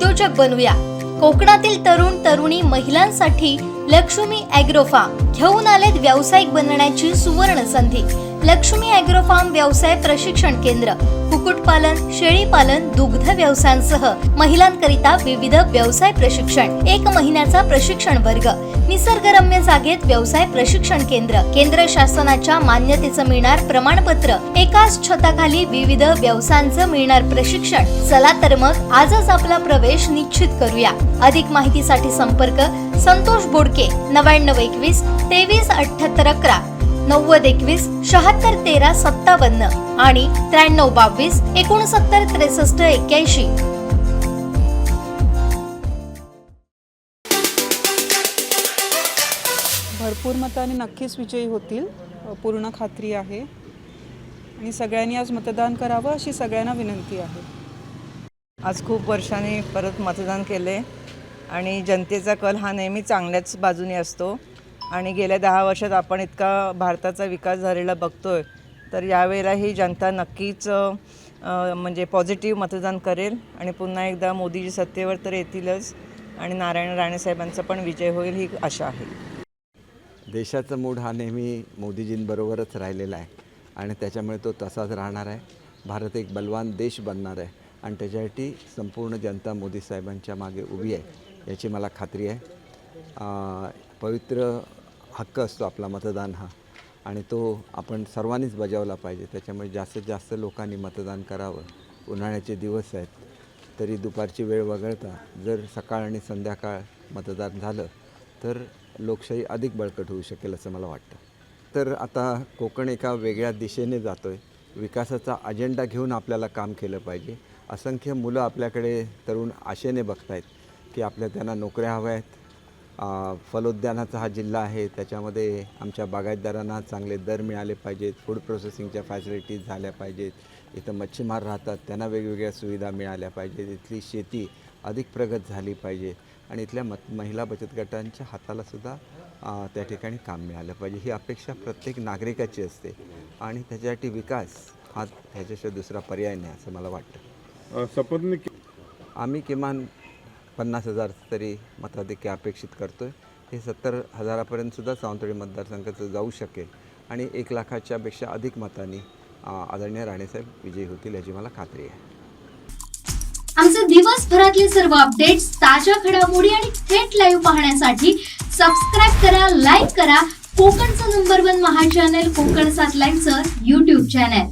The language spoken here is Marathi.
उद्योजक बनूया कोकणातील तरुण तरुणी महिलांसाठी लक्ष्मी अॅग्रोफार्म घेऊन आलेत व्यावसायिक बनण्याची सुवर्ण संधी लक्ष्मी अॅग्रोफार्म व्यवसाय प्रशिक्षण केंद्र. कुक्कुटपालन शेळीपालन दुग्ध व्यवसायांसह महिलांकरिता विविध व्यवसाय प्रशिक्षण. एक महिन्याचा प्रशिक्षण वर्ग. निसर्गरम्य जागेत व्यवसाय प्रशिक्षण केंद्र. केंद्र शासनाच्या मान्यतेचं मिळणार प्रमाणपत्र. एकाच छताखाली विविध व्यवसायांचं मिळणार प्रशिक्षण. चला तर मग आजच आपला प्रवेश निश्चित करूया. अधिक माहितीसाठी संपर्क संतोष बोडके. नव्याण्णव एकवीस तेवीस अठ्ठ्याहत्तर अकरा. नव्वद एकवीस शहात्तर तेरा सत्तावन्न. आणि त्र्याण्णव बावीस एकोणसत्तर त्रेसष्ट एक्क्याऐंशी. भरपूर मताने नक्कीच विजयी होतील. पूर्ण खात्री आहे. आणि सगळ्यांनी आज मतदान करावं अशी सगळ्यांना विनंती आहे. आज खूप वर्षांनी परत मतदान केले आणि जनतेचा कल हा नेहमी चांगल्याच बाजूने असतो. आणि गेल्या दहा वर्षात आपण इतका भारताचा विकास झालेला बघतोय तर यावेळेला ही जनता नक्कीच म्हणजे पॉझिटिव्ह मतदान करेल आणि पुन्हा एकदा मोदीजी सत्तेवर तर येतीलच आणि नारायण राणेसाहेबांचा पण विजय होईल ही आशा आहे. देशाचा मूड हा नेहमी मोदीजींबरोबरच राहिलेला आहे आणि त्याच्यामुळे तो तसाच राहणार आहे. भारत एक बलवान देश बनणार आहे आणि त्याच्यासाठी संपूर्ण जनता मोदी साहेबांच्या मागे उभी आहे. याची मला खात्री आहे. पवित्र हक्क असतो आपला मतदान हा. आणि तो आपण सर्वांनीच बजावला पाहिजे. त्याच्यामुळे जास्तीत जास्त लोकांनी मतदान करावं. उन्हाळ्याचे दिवस आहेत. तरी दुपारची वेळ वगळता जर सकाळ आणि संध्याकाळ मतदान झालं तर लोकशाही अधिक बळकट होऊ शकेल असं मला वाटतं. तर आता कोकण एका वेगळ्या दिशेने जातो आहे विकासाचा अजेंडा घेऊन आपल्याला काम केलं पाहिजे. असंख्य मुलं आपल्याकडे तरुण आशेने बघत आहेत की आपल्या त्यांना नोकऱ्या हव्या आहेत. फलोद्यानाचा हा जिल्हा आहे. त्याच्यामध्ये आमच्या बागायतदारांना चांगले दर मिळाले पाहिजेत. फूड प्रोसेसिंगच्या फॅसिलिटीज झाल्या पाहिजेत. इथं मच्छीमार राहतात. त्यांना वेगवेगळ्या सुविधा मिळाल्या पाहिजेत. इथली शेती अधिक प्रगत झाली पाहिजे. आणि इथल्या मत महिला बचत गटांच्या हातालासुद्धा त्या ठिकाणी काम मिळालं पाहिजे. ही अपेक्षा प्रत्येक नागरिकाची असते. आणि त्याच्यासाठी विकास हा ह्याच्याशिवाय दुसरा पर्याय नाही असं मला वाटतं. शपथने आम्ही किमान पन्नास हजार तरी मताधिक्य अपेक्षित करतो आहे हे सत्तर हजारापर्यंतसुद्धा सावंतवाडी मतदारसंघाचं जाऊ शकेल आणि एक लाखाच्यापेक्षा अधिक मतांनी आदरणीय राणेसाहेब विजयी होतील याची मला खात्री आहे. आमचे दिवसभरातले सर्व अपडेट्स ताज्या घडामोडी आणि थेट लाईव्ह पाहण्यासाठी सबस्क्राईब करा लाईक करा. कोकणचं नंबर वन महा चॅनल कोकण सात लाईनचं युट्यूब चॅनल